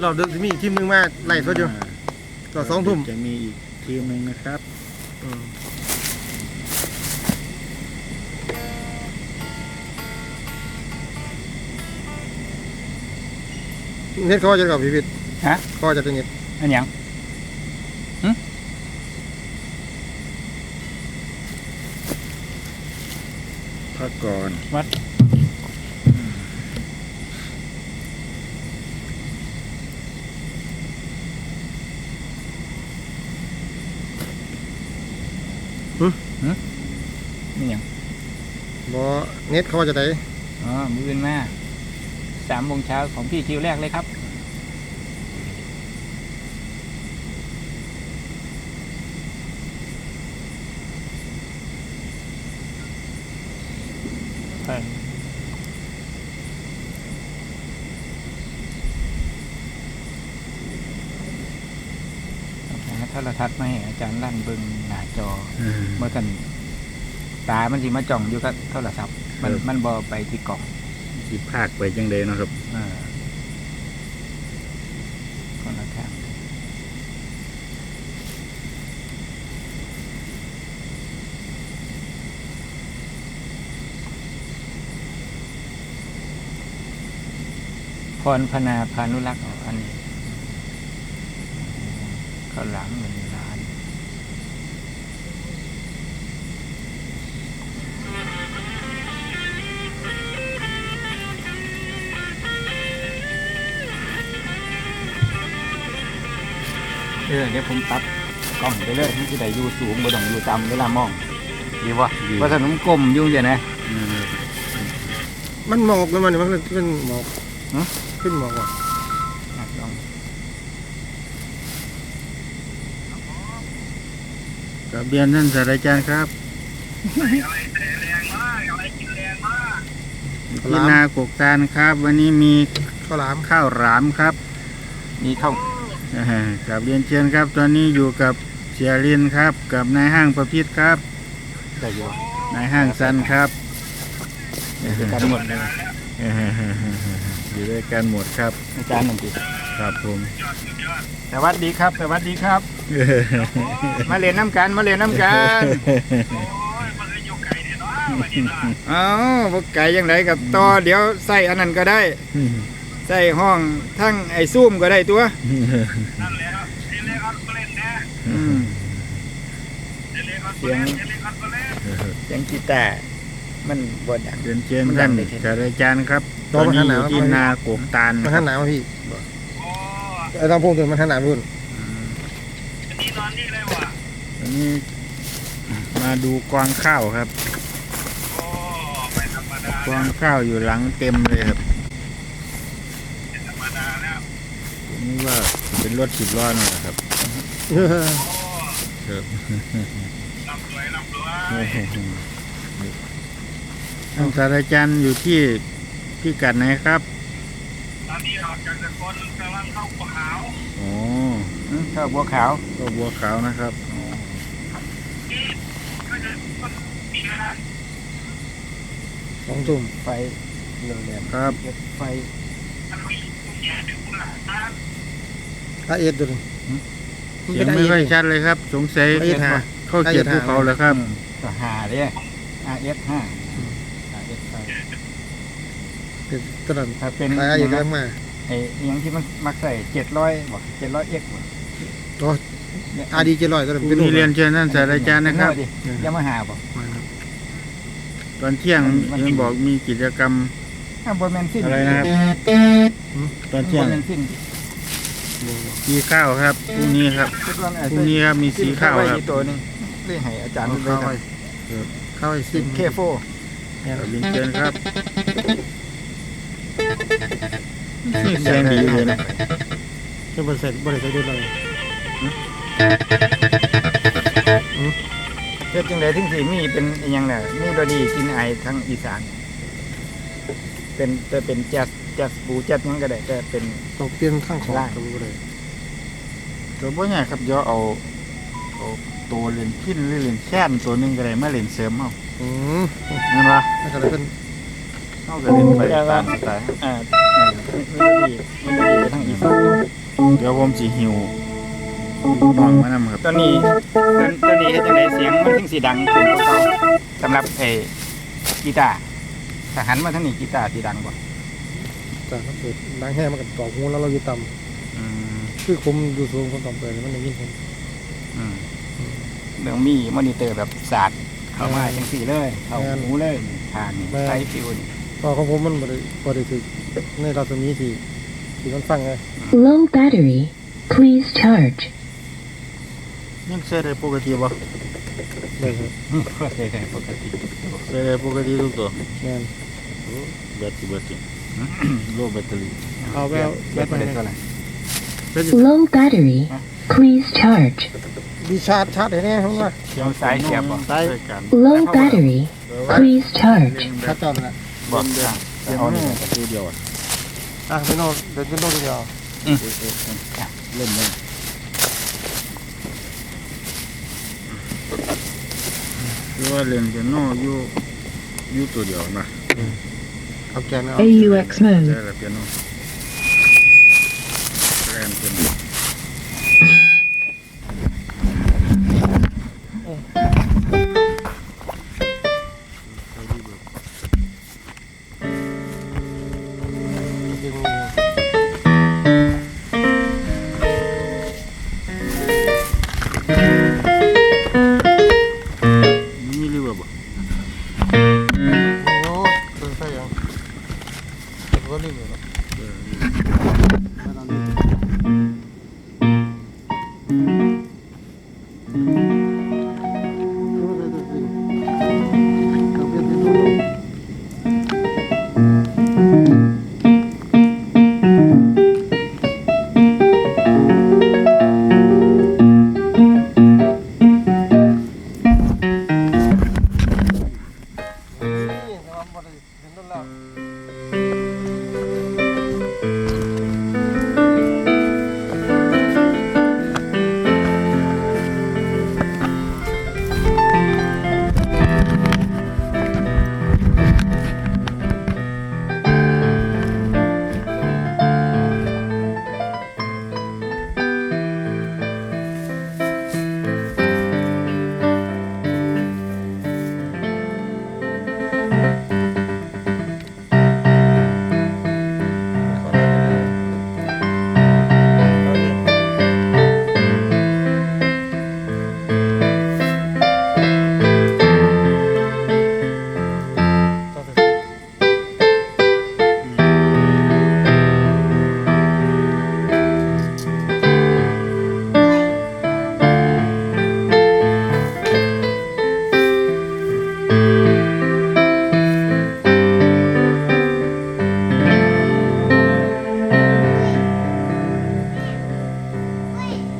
เดี๋ยวเราเดินจะมีอีกทีมหนึงมาไล่สดอยู่าต่อสองทุ่มจะมีอีกทีมหนึ่งนะครับอืมเน็ตเขาว่าจะกับพี่พิษฮะเขาว่าจะเป็นเน็ตอันหยังพักก่อนวัด นี่หยังบอเน็ตเขาว่าจะไหนอ๋อมืออื่นมาสามโมงเช้าของพี่คิวแรกเลยครับใช่เอาโทรทัศน์มาให้อาจารย์ลั่นเบิงหน้าจอเมื่อกัน ตา มันสิมาจ่องอยู่กับโทรศัพท์ มันครับมันบอไปที่กล่องสิภาคไปจังเดเนาะครับ เออคนละทางพรพนาพานุรักษ์อ๋ออันนี้ข้าวหลามเงินล้าน เออเดี๋ยวผมปรับกล้องไปเลยมันจะได้อยู่สูงบ่ต้องอยู่ต่ำเวลามองดีวะดีเพราะถ้าผมกลมอยู่อย่างนะอืมมันหมอกเลยมันมันขึ้นหมอกฮะ ขึ้นหมอกว่ะอะลองกับเรียนท่านศาสตราจารย์ครับที่นากกตานครับ วันนี้มีข้าวหลามข้าวหลามครับ มีเข้าอ่า กับเรียนเชิญครับ ตอนนี้อยู่กับเสียรินครับ กับนายห้างประพิษครับ ได้เยอะนายห้างสันครับกันหมดเลยอยู่ด้วยกันหมดครับ อาจารย์หนึ่งทีครับผมสวัสดีครับสวัสดีครับ มาเรียนน้ำกันมาเรียนน้ำกันเอ้าพวกไก่ยังไงกับต่อเดี๋ยวใส่อันนั้นก็ได้ ใส่ห้องทั้งไอ้ซูมก็ได้ตัวอืมเสียงเสียงกีตาร์มันบดดังเรียนเชิญท่านศาสตราจารย์ครับ ตอนนี้อยู่ที่นากกตานมันคหัรับนหนาวพี่ไอ้ทางพงตัวมันหันหนาวรุ่นวันนี้มาดูกวางข้าวครับกวางข้าวอยู่หลังเต็มเลยครับ นี่ว่าเป็นรถสิบล้อนี่นแหละครับครับท่านศาสตราจารย์อยู่ที่ที่กัดไหนครับตอนนี้ออกจากสกลกำลังเข้าขวาวโอ้อืมข้าวบัวขาวก็บัวขาวนะครับก็จะคนมีงานสองทุ่มไฟเร็วแรงครับเก็บไฟ ลักฐานถ้าเอ็ดตัวนึงเสียงไม่ค่อยชัดเลยครับ สงสัยไอ้หาเข้าเกียรติภูเขาแล้วครับอืมก็หาเด้ RS ห้า RS ไฟเป็นตัวนั้นถ้าเป็นใครอีกอแล้ย่างวมาไอ้อหยังที่มันมักใส่เจ็ดร้อยบอกเจ็ดร้อยเอ็กบอกโอ้อาดีเจร้อยตัวนั้นพเป็นรุ่งรูนี้ปเรียนเชิญท่านศาสตราจารย์นะครับดิยามาหาบอกมาครับตอนเที่ยงยังบอกมีกิจกรรมอ่าบนแมนสิ้นอะไรนะครับตอนเที่ยงบนแมน สิ้นสีข้าวครับพรุ่งนี้ครับคิดว่าพรุ่งนี้ครับมีสีข้าวไว้ครับอีกตัวหนึงเรียกให้อาจารย์เอาไปเข้าคไปรับเข้าไปสิ้สิ้นนเคโฟเรียนเชิญครับเสียงดีเลยนะเป็นบริษัทบริษัทด้วยเลยเฮ็ดจังไดถึงสิมีเป็นอหยังน่ะมีดดีกินไอทางอีสาน เป็นแต่เป็นแจ๊สแจ๊สบูแจ๊สหยังก็ได้แต่เป็นตกเปลี่ยนข้างของล่างตัวเลยตัวบ่ใหญ่ครับเดี๋ยวเอาเอาตัวเล่นพินหรือเล่นแค้นตัวหนึงก็ได้มาเล่นเสริมเอาอืมเงินวะแล้วก็เลยเป็นเอาก็เล่นไปตามสไตล์อ่าเมโลดี้เมโลดี้ไปทางอีสานเดี๋ยวผมสิหิวลูกน้องมานำครับ ตอนนี้ตอนตอนนี้เฮ็ดจังไดเสียงมันถึงสิดังขึ้นกว่าเก่าสำหรับไอ้กีตาร์ ถ้าหันมาทางนี้กีตาร์สิดังบ่แต่ถ้าเกิดดังแห้มันกับตอกหูแล้วเราอยู่ต่อืมำคือผมอยู่สูงคนต่ำเปิดมันได้ยินผมอืมเรื่องมีมอนิเตอร์แบบสาดเข้ามาจังสี่เลย เข้าหูเลยทางนี่ใช้ฟิวนี่ก็ของผมมันบ่ได้บ่ได้ถึกในรัศมีที่ที่มันฟังไง Low battery. Please charge. ยังใช้ได้ปกติบ่ได้ครับก็ใช้ได้ปกติใช้ได้ปกติทุกตัวแม่น แบตสิเบิดสิโลแบตเตอรี่เอาแววเก็บไปได้เท่าไหร่ Low battery. Please charge. ดีชาร์จชาร์จได้แน่ครับว่าเอาสายเสียบบ่ใช้กัน Low battery. Please charge. ชาร์จจอดนั่นแหละบอกค่ะเดี๋ยวเอานี่นี่ตัวเดียวอะอะพี่โน้ตเดินเป็นโน้ตเดียวเอ๊ะเอ๊ะเอ๊ะเล่นเลยคือว่าเล่นกันโนอยู่อยู่ตัวเดียวนะ AUX mode. 人都累。